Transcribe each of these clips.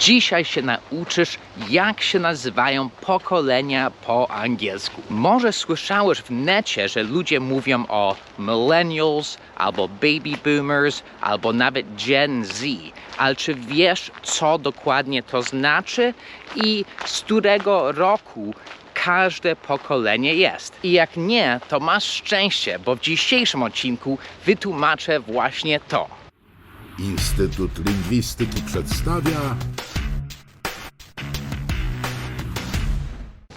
Dzisiaj się nauczysz, jak się nazywają pokolenia po angielsku. Może słyszałeś w necie, że ludzie mówią o millennials, albo baby boomers, albo nawet Gen Z. Ale czy wiesz, co dokładnie to znaczy i z którego roku każde pokolenie jest. I jak nie, to masz szczęście, bo w dzisiejszym odcinku wytłumaczę właśnie to. Instytut Lingwistyki przedstawia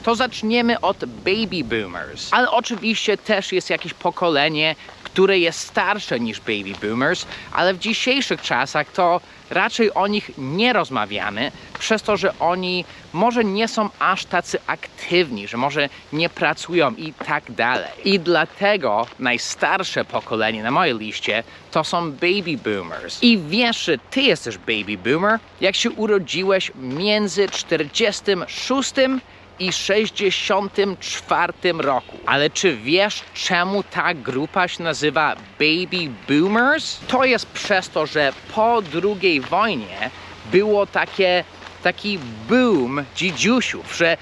To zaczniemy od baby boomers. Ale oczywiście też jest jakieś pokolenie, które jest starsze niż baby boomers, ale w dzisiejszych czasach to raczej o nich nie rozmawiamy, przez to, że oni może nie są aż tacy aktywni, że może nie pracują i tak dalej. I dlatego najstarsze pokolenie na mojej liście to są baby boomers. I wiesz, że ty jesteś baby boomer, jak się urodziłeś między 46 i 64 roku. Ale czy wiesz, czemu ta grupa się nazywa Baby Boomers? To jest przez to, że po II wojnie było takie, taki boom dzidziusiów, że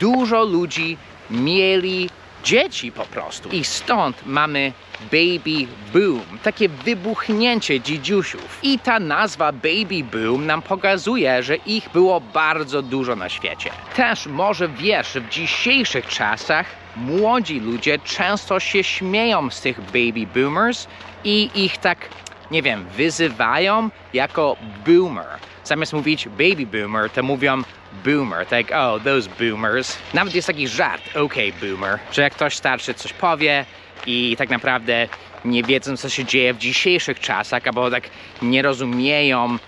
dużo ludzi mieli dzieci po prostu. I stąd mamy baby boom, takie wybuchnięcie dzidziusiów. I ta nazwa baby boom nam pokazuje, że ich było bardzo dużo na świecie. Też może wiesz, że w dzisiejszych czasach młodzi ludzie często się śmieją z tych baby boomers i ich tak, nie wiem, wyzywają jako boomer. Zamiast mówić baby boomer, to mówią boomer, tak, oh, those boomers. Nawet jest taki żart, okay, boomer, że jak ktoś starszy coś powie i tak naprawdę nie wiedzą, co się dzieje w dzisiejszych czasach, albo tak nie rozumieją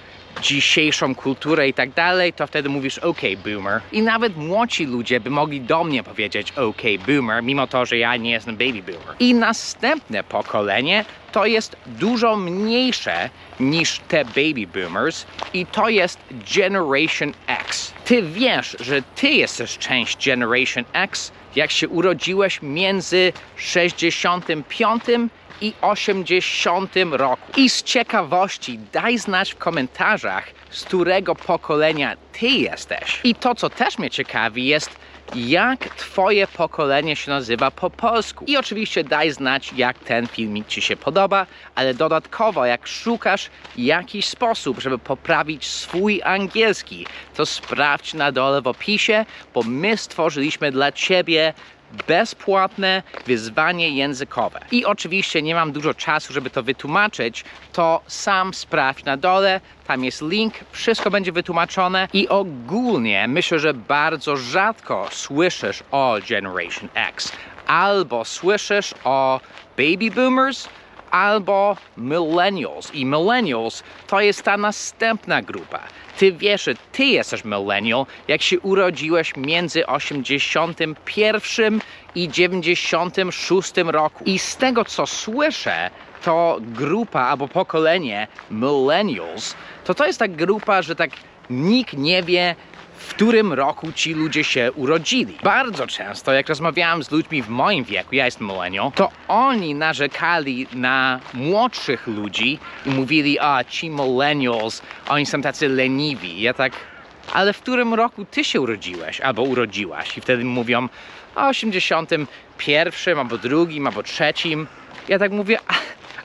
dzisiejszą kulturę i tak dalej, to wtedy mówisz OK boomer. I nawet młodsi ludzie by mogli do mnie powiedzieć OK boomer, mimo to, że ja nie jestem baby boomer. I następne pokolenie to jest dużo mniejsze niż te baby boomers i to jest Generation X. Ty wiesz, że ty jesteś część Generation X, jak się urodziłeś między 65 i 80 roku. I z ciekawości daj znać w komentarzach, z którego pokolenia ty jesteś. I to, co też mnie ciekawi, jest jak twoje pokolenie się nazywa po polsku. I oczywiście daj znać, jak ten filmik ci się podoba, ale dodatkowo, jak szukasz jakiś sposób, żeby poprawić swój angielski, to sprawdź na dole w opisie, bo my stworzyliśmy dla ciebie bezpłatne wyzwanie językowe. I oczywiście nie mam dużo czasu, żeby to wytłumaczyć, to sam sprawdź na dole, tam jest link, wszystko będzie wytłumaczone i ogólnie myślę, że bardzo rzadko słyszysz o Generation X albo słyszysz o baby boomers, albo millennials. I millennials to jest ta następna grupa. Ty wiesz, że ty jesteś millennial, jak się urodziłeś między 81 i 96 roku. I z tego co słyszę, to grupa albo pokolenie millennials, to to jest ta grupa, że tak nikt nie wie, w którym roku ci ludzie się urodzili. Bardzo często, jak rozmawiałem z ludźmi w moim wieku, ja jestem millennial, to oni narzekali na młodszych ludzi i mówili, a ci millennials, oni są tacy leniwi. Ja tak, ale w którym roku ty się urodziłeś albo urodziłaś? I wtedy mówią, o 81 albo drugim, albo trzecim. Ja tak mówię, "A,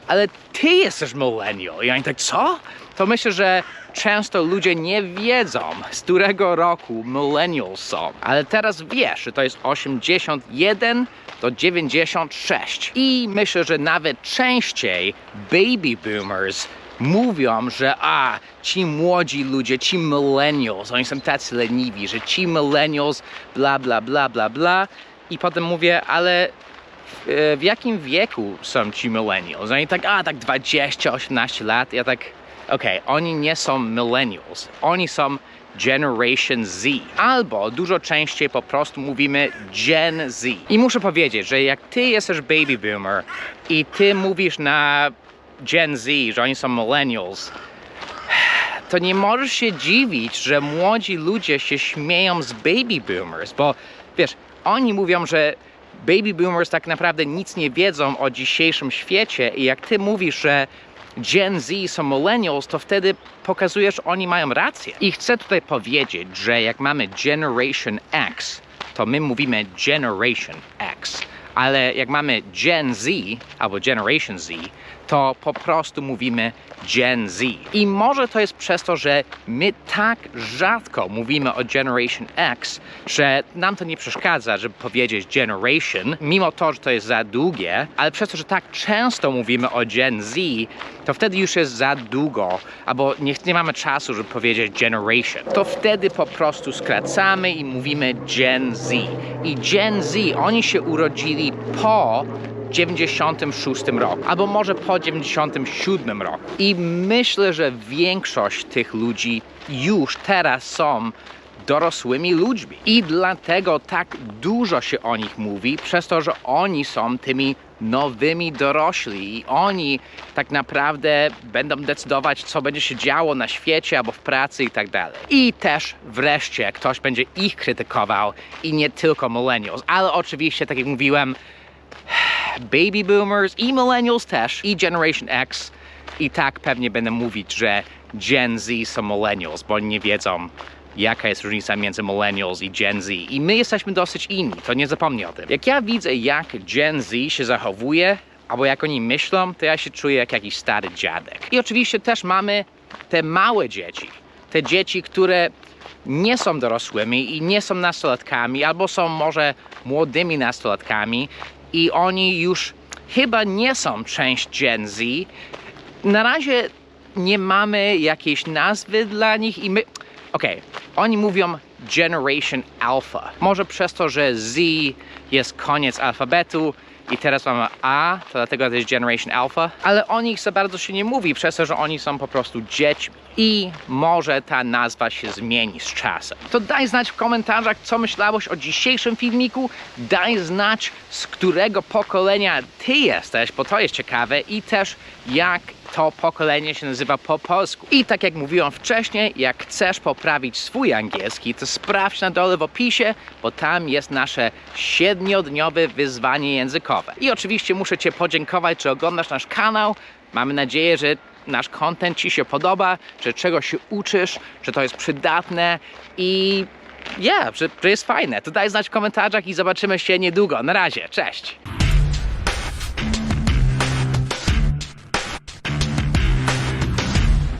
ale ty jesteś millennial. I oni tak, co? To myślę, że często ludzie nie wiedzą, z którego roku millennials są. Ale teraz wiesz, że to jest 81 do 96. I myślę, że nawet częściej baby boomers mówią, że a, ci młodzi ludzie, ci millennials, oni są tacy leniwi, że ci millennials bla bla bla bla bla. I potem mówię, ale e, w jakim wieku są ci millennials? Oni tak, a tak 20, 18 lat. Ja tak, okej, oni nie są millennials, oni są Generation Z. Albo dużo częściej po prostu mówimy Gen Z. I muszę powiedzieć, że jak ty jesteś baby boomer i ty mówisz na Gen Z, że oni są millennials, to nie możesz się dziwić, że młodzi ludzie się śmieją z baby boomers, bo wiesz, oni mówią, że baby boomers tak naprawdę nic nie wiedzą o dzisiejszym świecie i jak ty mówisz, że Gen Z są millennials, to wtedy pokazujesz, oni mają rację. I chcę tutaj powiedzieć, że jak mamy Generation X, to my mówimy Generation X. Ale jak mamy Gen Z albo Generation Z, to po prostu mówimy Gen Z. I może to jest przez to, że my tak rzadko mówimy o Generation X, że nam to nie przeszkadza, żeby powiedzieć Generation, mimo to, że to jest za długie, ale przez to, że tak często mówimy o Gen Z, to wtedy już jest za długo, albo nie, nie mamy czasu, żeby powiedzieć Generation. To wtedy po prostu skracamy i mówimy Gen Z. I Gen Z, oni się urodzili po 96 roku, albo może po 97 roku. I myślę, że większość tych ludzi już teraz są dorosłymi ludźmi. I dlatego tak dużo się o nich mówi, przez to, że oni są tymi nowymi dorośli i oni tak naprawdę będą decydować, co będzie się działo na świecie albo w pracy i tak dalej. I też wreszcie ktoś będzie ich krytykował i nie tylko millennials, ale oczywiście, tak jak mówiłem, baby boomers i millennials też i Generation X i tak pewnie będę mówić, że Gen Z są millennials, bo oni nie wiedzą jaka jest różnica między millennials i Gen Z i my jesteśmy dosyć inni, to nie zapomnij o tym. Jak ja widzę jak Gen Z się zachowuje albo jak oni myślą, to ja się czuję jak jakiś stary dziadek. I oczywiście też mamy te małe dzieci, te dzieci, które nie są dorosłymi i nie są nastolatkami, albo są może młodymi nastolatkami i oni już chyba nie są część Gen Z. Na razie nie mamy jakiejś nazwy dla nich i my. Okej, oni mówią Generation Alpha. Może przez to, że Z jest koniec alfabetu i teraz mamy A, to dlatego to jest Generation Alpha, ale o nich za bardzo się nie mówi, przez to, że oni są po prostu dziećmi. I może ta nazwa się zmieni z czasem. To daj znać w komentarzach, co myślałeś o dzisiejszym filmiku. Daj znać, z którego pokolenia ty jesteś, bo to jest ciekawe i też jak to pokolenie się nazywa po polsku. I tak jak mówiłam wcześniej, jak chcesz poprawić swój angielski, to sprawdź na dole w opisie, bo tam jest nasze siedmiodniowe wyzwanie językowe. I oczywiście muszę Cię podziękować, że oglądasz nasz kanał. Mamy nadzieję, że nasz content Ci się podoba, że czegoś się uczysz, że to jest przydatne i yeah, że, że jest fajne. To daj znać w komentarzach i zobaczymy się niedługo. Na razie, cześć!